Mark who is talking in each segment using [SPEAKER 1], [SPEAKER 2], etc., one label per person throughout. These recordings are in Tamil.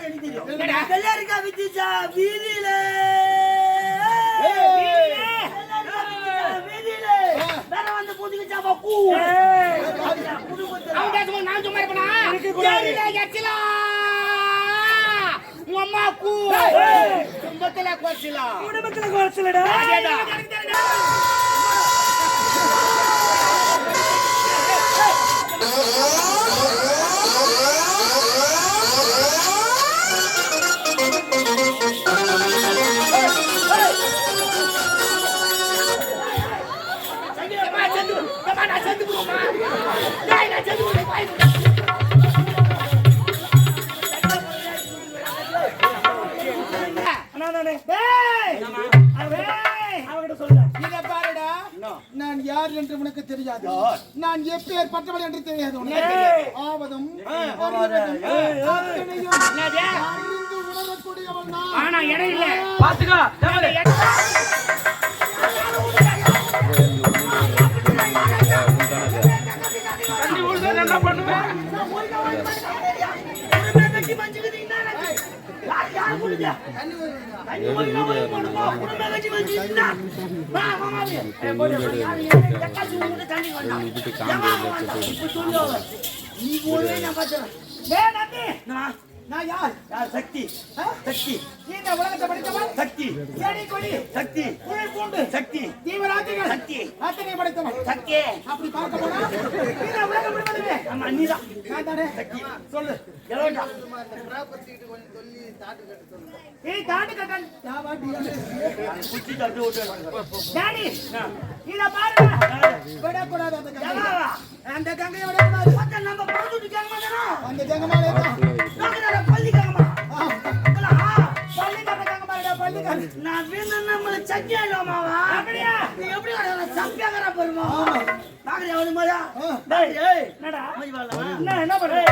[SPEAKER 1] எனக்கு தெரியும்? வெள்ளரிக்கா வித்துச்சா வீதியில.
[SPEAKER 2] நான் சும்மா இருப்பனா? எச்சிலா உன் அம்மா கூ. கும்பத்துல கோச்சிலா
[SPEAKER 3] குடும்பத்துல குறைச்சலடா.
[SPEAKER 4] என்று உனக்கு தெரியாது. நான் எப்பேர் பட்டவள் என்று தெரியாது. ஆவதும் நான்.
[SPEAKER 2] ஆனா இடம் இல்ல.
[SPEAKER 5] பாத்துக்கோ
[SPEAKER 1] நீ போவே நான்
[SPEAKER 4] யார்
[SPEAKER 1] யார் சக்தி? சக்தி
[SPEAKER 4] நீ இந்த உலகத்தை படைத்தவன்
[SPEAKER 1] சக்தி
[SPEAKER 4] செடி கொடி
[SPEAKER 1] சக்தி
[SPEAKER 4] புயல் பூண்டு
[SPEAKER 1] சக்தி
[SPEAKER 4] தீவிராத்திகள்
[SPEAKER 1] சக்தி
[SPEAKER 4] அத்தனை படைத்தவன்
[SPEAKER 1] சக்தி
[SPEAKER 4] அப்படி பார்க்க போனா நீ இந்த உலகம் விடுவதில்லை
[SPEAKER 1] ஆமா நீதான்
[SPEAKER 4] நான் தானே சொல்லு
[SPEAKER 1] எலவண்டா
[SPEAKER 4] ஏய் தாண்டி கட்டன்
[SPEAKER 1] குச்சி தட்டு விட்டு
[SPEAKER 4] டாடி இத பாருங்க. விடக்கூடாது அந்த கங்கையை அந்த கங்கையை விடக்கூடாது
[SPEAKER 1] மத்த நம்ம பொழுது கேட்க
[SPEAKER 4] அந்த கங்கமாலே தான்
[SPEAKER 1] மாட்டோம் பள்ளி கேட்கமா
[SPEAKER 4] பள்ளிக்கார கங்கமாலே பள்ளிக்கார
[SPEAKER 1] நான் வேணும் நம்மள சக்கி ஆயிடுவாமாவா
[SPEAKER 4] அப்படியா?
[SPEAKER 1] நீ எப்படி சப்பியாங்கிற பெருமா பாக்குறியா ஒரு மாதிரியா
[SPEAKER 4] ஆ.
[SPEAKER 1] டேய் ஏய்
[SPEAKER 3] என்னடா?
[SPEAKER 1] மதி வரலாம்
[SPEAKER 3] என்ன என்ன பண்ற?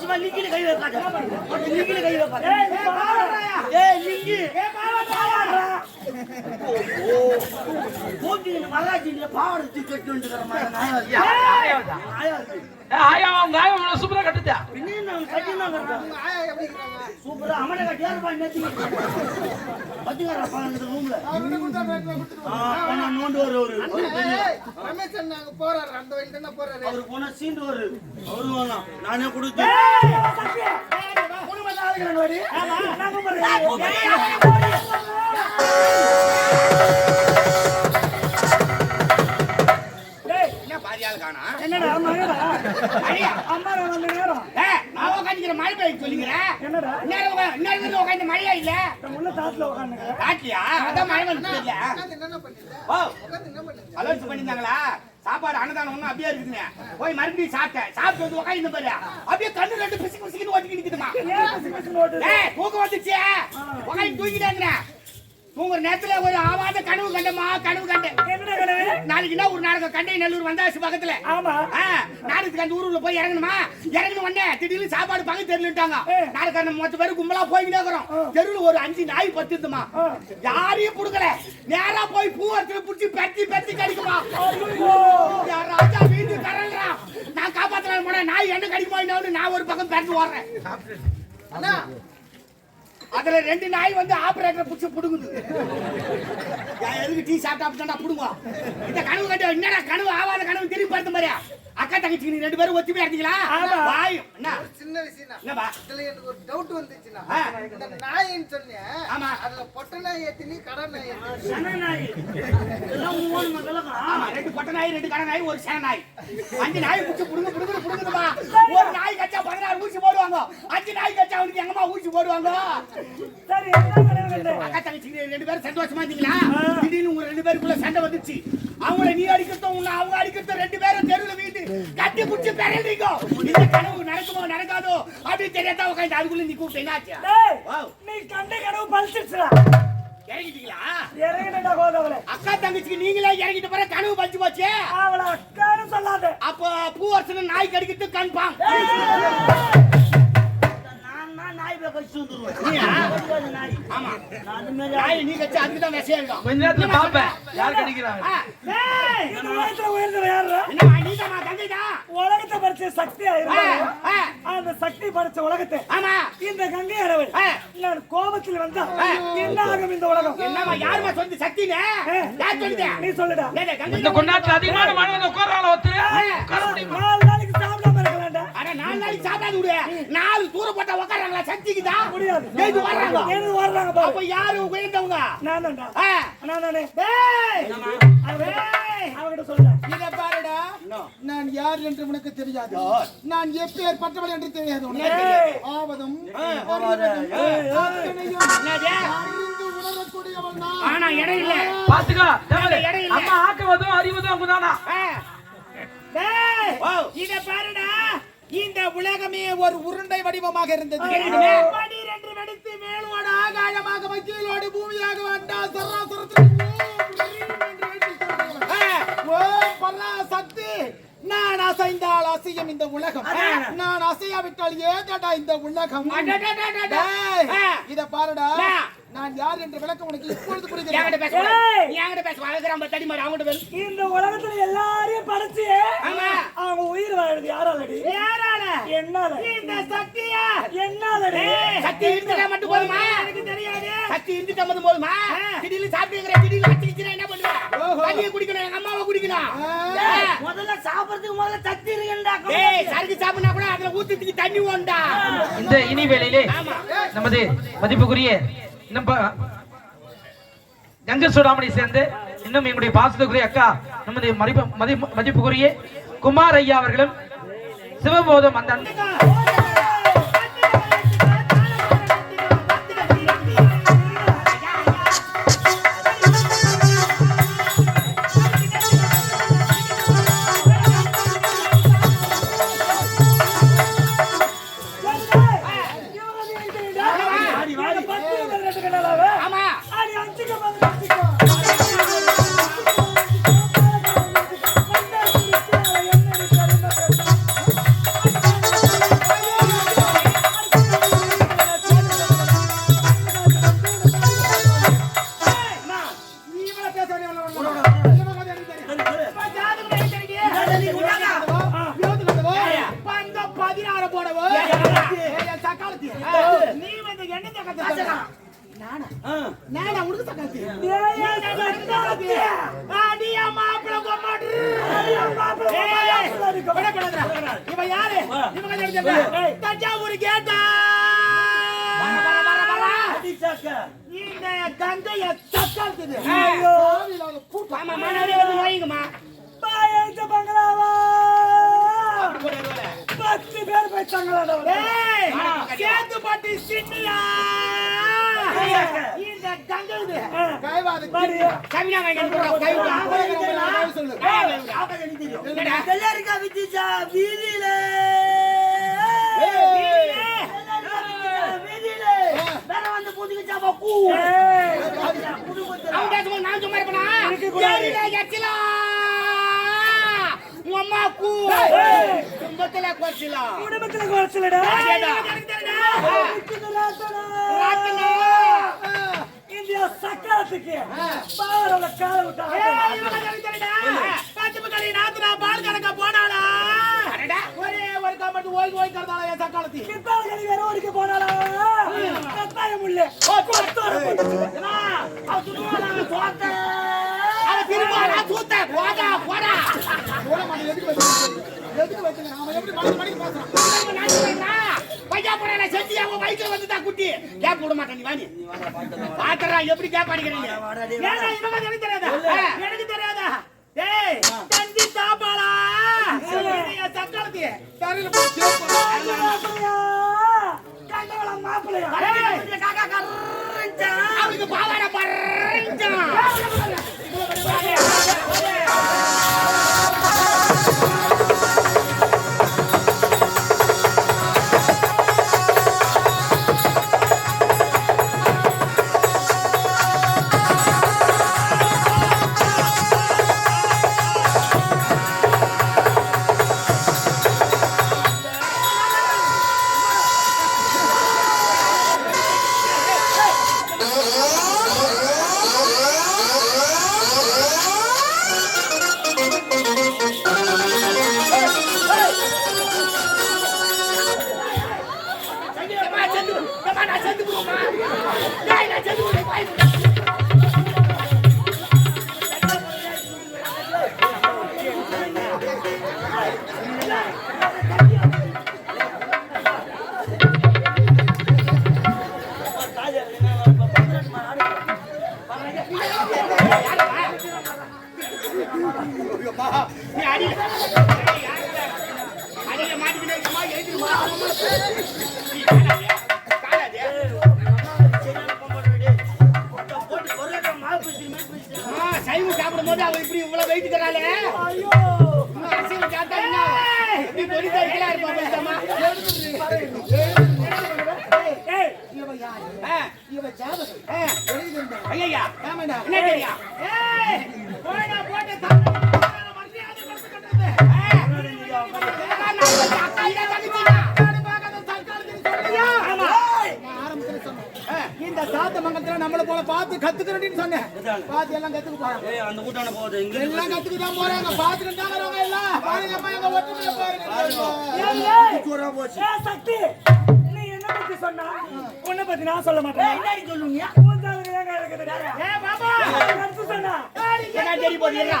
[SPEAKER 1] சும்மா லிங்கில கை வைக்காத. மட்டும் லிங்கில கை வைக்காத.
[SPEAKER 3] ஏய்
[SPEAKER 1] லிங்கி
[SPEAKER 3] ஏய் பாவா பாவாடா
[SPEAKER 1] போட்டி மகாஜில பாவடை கட்டி வந்துக்கிற மாதிரி நாயா இருக்கு
[SPEAKER 5] ஆயா அவங்க ஆயா சூப்பரா கட்டுதா
[SPEAKER 1] நான் சூப்பரா கட்டியா இருப்பா ரூம்ல நோண்டு ஒரு ஒரு
[SPEAKER 4] ரமேஷன் நாங்க போறாரு அந்த வழி தானே போறாரு
[SPEAKER 1] அவரு போனா சீண்டு ஒரு அவரு வேணாம் நானே
[SPEAKER 3] கொடுத்தேன் ஆமா. நான் என்னடா மகடா அம்மா நேரம்.
[SPEAKER 2] நான் உட்காந்துக்கிற மழை பெய்ய சொல்லிக்கிறேன்
[SPEAKER 3] என்னடா?
[SPEAKER 2] இன்னொரு உக்கா- இன்னொரு வீட்டுல உட்காந்து மழையா இல்ல?
[SPEAKER 3] உள்ள தாத்துல உட்கார்ந்துங்க
[SPEAKER 2] காட்டியா அதான் மழை வந்து இல்ல
[SPEAKER 4] பண்ணீங்க
[SPEAKER 2] சாப்பாடு அன்னதானம் ஒண்ணும் அப்படியே இருக்குதுங்க. போய் மறுபடியும் சாப்பிட்டேன். சாப்பிட்டு வந்து உட்காந்து பாரு. அப்படியே கண்ணு ரெண்டு பிசுக்கு பிசுக்குன்னு ஓட்டிக்கிட்டு நிக்குதுமா தூக்கம் வந்துச்சு உட்காந்து தூங்கிட்டாங்க தூங்குற நேரத்துல ஒரு ஆவாத கனவு கண்டமா கனவு கண்டேன் நாளைக்கு என்ன ஒரு நாடகம் கண்டை நல்லூர் வந்தாச்சு பக்கத்துல.
[SPEAKER 3] ஆமா.
[SPEAKER 2] ஆ, நாடகத்துக்கு அந்த ஊருக்குள்ள போய் இறங்கணுமா? இறங்கணும் உடனே திடீர்னு சாப்பாடு பக்கத்து தெருலுட்டாங்க
[SPEAKER 3] ஏ.
[SPEAKER 2] நாடகம் மொத்த பேரு கும்பலா போய்கிட்டே இருக்கிறோம் தெருவுல ஒரு அஞ்சு நாய் பத்துமா
[SPEAKER 3] ஆ.
[SPEAKER 2] யாரையும் புடுக்கல நேரா போய் பூ இடத்துல புடிச்சு பெத்தி பெத்தி கடிக்குமா? ராஜா வீட்டு கரல்றா நான் காப்பாத்தலாம் போனேன் நாய் என்ன கடிக்குமா நான் ஒரு பக்கம் பெரட்டு ஓடுறேன்.
[SPEAKER 4] அண்ணா
[SPEAKER 2] அதுல ரெண்டு நாய் வந்து ஆபரேட்டர் புடிச்சு புடுங்குது. எதுக்கு டீ சாப்பிட்டா அப்படின்னா புடுங்க இந்த கனவு கண்டு என்னடா கனவு? ஆவாத கனவு திரும்பி பார்த்த மாதிரியா அக்கா தங்கச்சி நீ ரெண்டு பேரும் ஒத்துமையா இருந்தீங்களா
[SPEAKER 3] ஆமா.
[SPEAKER 2] வாய் என்ன?
[SPEAKER 4] சின்ன விஷயம்
[SPEAKER 2] என்னப்பா?
[SPEAKER 4] இதுல எனக்கு ஒரு டவுட் வந்துச்சுன்னா. இந்த நாயின்னு சொன்னேன்.
[SPEAKER 2] ஆமா.
[SPEAKER 4] அதுல பொட்டை நாய் ஏத்தினி கடை நாய்
[SPEAKER 1] சன நாய். எல்லாம் மூணு
[SPEAKER 2] ஆமா ரெண்டு பொட்டை நாய் ரெண்டு கடை நாய் ஒரு சேன நாய். அஞ்சு நாய் புடிச்சு புடுங்க புடுங்க புடுங்குதுமா ஒரு நாய் கச்சா பதினாறு ஊசி போடுவாங்க. அஞ்சு நாய் அவனுக்கு எங்கம்மா ஊசி போடுவாங்க?
[SPEAKER 3] சரி
[SPEAKER 2] அக்கா தங்கச்சி ரெண்டு பேரும் சந்தோஷமா இருந்தீங்களா? திடீர்னு உங்க ரெண்டு பேருக்குள்ள சண்டை வந்துச்சு அவங்கள நீ அடிக்கிறதும் உன்னை அவங்க அடிக்கிறதும் ரெண்டு பேரும் தெருவுல வீட்டு கட்டி புடிச்சு பெறீங்க இந்த கனவு நடக்குமோ நடக்காதோ அப்படின்னு தெரியாத உட்காந்து அதுக்குள்ள நீ கூப்பிட்டு என்னாச்சு.
[SPEAKER 3] நீ கண்ட கனவு பழிச்சிடுச்சுடா
[SPEAKER 2] இறங்கிட்டீங்களா?
[SPEAKER 3] இறங்கிட்டா கோதவளே.
[SPEAKER 2] அக்கா தங்கச்சிக்கு நீங்களே இறங்கிட்ட பிறகு கனவு பஞ்சு போச்சு?
[SPEAKER 3] அவளை அக்கான்னு சொல்லாத.
[SPEAKER 2] அப்போ பூவரசன் நாய்
[SPEAKER 1] நான் நாய் போய் கழிச்சு வந்துருவேன்
[SPEAKER 2] நாய் ஆமா
[SPEAKER 1] அது மாதிரி
[SPEAKER 2] நாய் நீ அதுக்கு தான் விஷயம் இருக்கும்
[SPEAKER 5] கொஞ்ச நேரத்துல பாப்பேன் யார் கடிக்கிறாங்க
[SPEAKER 3] உலகத்தை அந்த சக்தி படைச்ச உலகத்தை
[SPEAKER 2] ஆமா
[SPEAKER 3] இந்த கங்கை அளவல் நான் கோபத்தில் வந்தா என்ன ஆகும் இந்த உலகம்
[SPEAKER 2] என்னம்மா சொல்லி சக்தினே யார்
[SPEAKER 3] நீ சொல்லுடா
[SPEAKER 5] இந்த அதிகமான ஒருத்தர்
[SPEAKER 2] அட சாப்பிடாது விடு. நாலு தூரம் போட்டா உட்காராங்களா சக்திக்குதா?
[SPEAKER 3] முடியாது.
[SPEAKER 2] எழுந்து வர்றாங்க.
[SPEAKER 3] எழுந்து வர்றாங்க
[SPEAKER 2] அப்ப யாரு உயர்ந்தவங்க?
[SPEAKER 3] நான் தான்டா நான் தானே
[SPEAKER 2] டேய்
[SPEAKER 3] அவன் அவகிட்ட சொல்லுடா
[SPEAKER 4] இதை பாருடா. நான் யார் என்று உனக்கு தெரியாது. நான் எப்பேற்பட்டவள் என்று தெரியாது உனக்கு. நான்?
[SPEAKER 2] ஆனா இடம் இல்ல
[SPEAKER 5] பாத்துக்கோ. அம்மா ஆக்குவதும் அறிவதும் அவங்கதானா.
[SPEAKER 2] இத பாருடா.
[SPEAKER 4] இந்த உலகமே ஒரு உருண்டை வடிவமாக இருந்தது. பனிரெண்டு வெடித்து மேலோடு ஆகாயமாக வக்கீலோடு பூமியாக வந்தா சராசரத்தில் ஓம் நான் அசைந்தால் அசையும் இந்த உலகம். நான் அசையாவிட்டால் ஏதடா இந்த உலகம். இத பாருடா. நான் யார் என்று விளக்கம் உனக்கு இப்பொழுது
[SPEAKER 2] பேசு.
[SPEAKER 3] இந்த உலகத்துல எல்லாரையும் படைச்சு
[SPEAKER 2] ஆமா.
[SPEAKER 3] அவங்க உயிர் வாழுது யாராலடி?
[SPEAKER 2] யாரால?
[SPEAKER 3] என்னால.
[SPEAKER 2] இந்த சக்தியா?
[SPEAKER 3] என்னாலடி?
[SPEAKER 2] சக்தி இருந்துட்டா மட்டும் போதுமா?
[SPEAKER 3] எனக்கு தெரியாது.
[SPEAKER 2] சக்தி இருந்துட்டா மட்டும் போதுமா? திடீர்னு சாப்பிட்டுக்கிற திடீர்னு என்ன தண்ணியை குடிக்கணும் எங்க அம்மாவை குடிக்கணும்.
[SPEAKER 3] ஏய், முதல்ல சாப்பிடறதுக்கு முதல்ல சக்தி இருக்குண்டா
[SPEAKER 2] ஏய் சரக்கு சாப்பிடனா கூட அதுல ஊத்துறதுக்கு தண்ணி ஓண்டா
[SPEAKER 5] இந்த இனி வேளையிலே
[SPEAKER 2] ஆமா.
[SPEAKER 5] நமது மதிப்புக்குரிய ப- கங்கை சூடாமணி சேர்ந்து இன்னும் எங்களுடைய பாசத்துக்குரிய அக்கா நமது மதிப்பு மதிப்பு மதிப்புக்குரிய குமார் ஐயா அவர்களும் சிவபோதம் அந்த
[SPEAKER 4] தஞ்சாவூர் கேட்டா இந்த கங்கைய
[SPEAKER 2] ஆமா வந்து நோய்ங்கம்மா
[SPEAKER 3] பத்து பேர் போயிட்டாங்களா
[SPEAKER 2] ஏய் சேத்துப்பட்டி சின்னியா. இந்த கங்கை இது.
[SPEAKER 4] கைவாது
[SPEAKER 2] கவினா
[SPEAKER 3] வீதியில.
[SPEAKER 2] நான் சும்மா இருப்பனா? ஏழில எச்சிலா உன் அம்மா கூ கும்பத்துல கொச்சிலா
[SPEAKER 3] குடும்பத்துல குறைச்சலடா. இந்தியா சக்கரத்துக்கு பாவரோட கால விட்டா
[SPEAKER 2] ஒரே ஒரு காமெண்ட் ஓய் ஓய் கறதால என் சக்காலத்தி
[SPEAKER 3] கித்தால வேற ஓடிக்க
[SPEAKER 2] அவன் தோத்த. அவன் திரும்புவானா, தூத்த. போடா, போடா.
[SPEAKER 4] போட மாட்டேன் எதுக்கு வச்சுக்க எதுக்கு வச்சுக்க அவன் எப்படி மணிக்கு மணிக்கு பேசுறான்
[SPEAKER 2] திரும்ப நான் சொல்றேன்னா, பையா போறானே, செஞ்சு அவன் வயித்துல வந்துதான் எப்படி கேப் அடிக்கிறீங்க? எனக்கு தெரியாதா? எனக்கு தெரியாதா? டேய், தந்தி என் சக்காலத்தி.
[SPEAKER 4] தரையில போய் இந்த சாத்த மங்கலத்துல நம்மள போல பார்த்து கத்துக்கிறேன்னு சொன்னேன் பார்த்து எல்லாம் போறாங்க
[SPEAKER 1] அந்த கூட்டான போகுது இங்க
[SPEAKER 4] எல்லாம் தான் போறாங்க பார்த்துக்கிட்டு தான் வரவங்க எல்லாம் பாருங்க எங்க பாருங்க
[SPEAKER 1] போச்சு
[SPEAKER 3] சக்தி பத்தி சொன்னா? உன்னை பத்தி நான் சொல்ல மாட்டேன்?
[SPEAKER 1] என்ன சொல்லுங்க
[SPEAKER 3] ஜாதகம் ஏங்க எனக்கு தெரியாது
[SPEAKER 4] ஏ பாபா
[SPEAKER 3] சொன்னா.
[SPEAKER 2] போகுது, இருடா.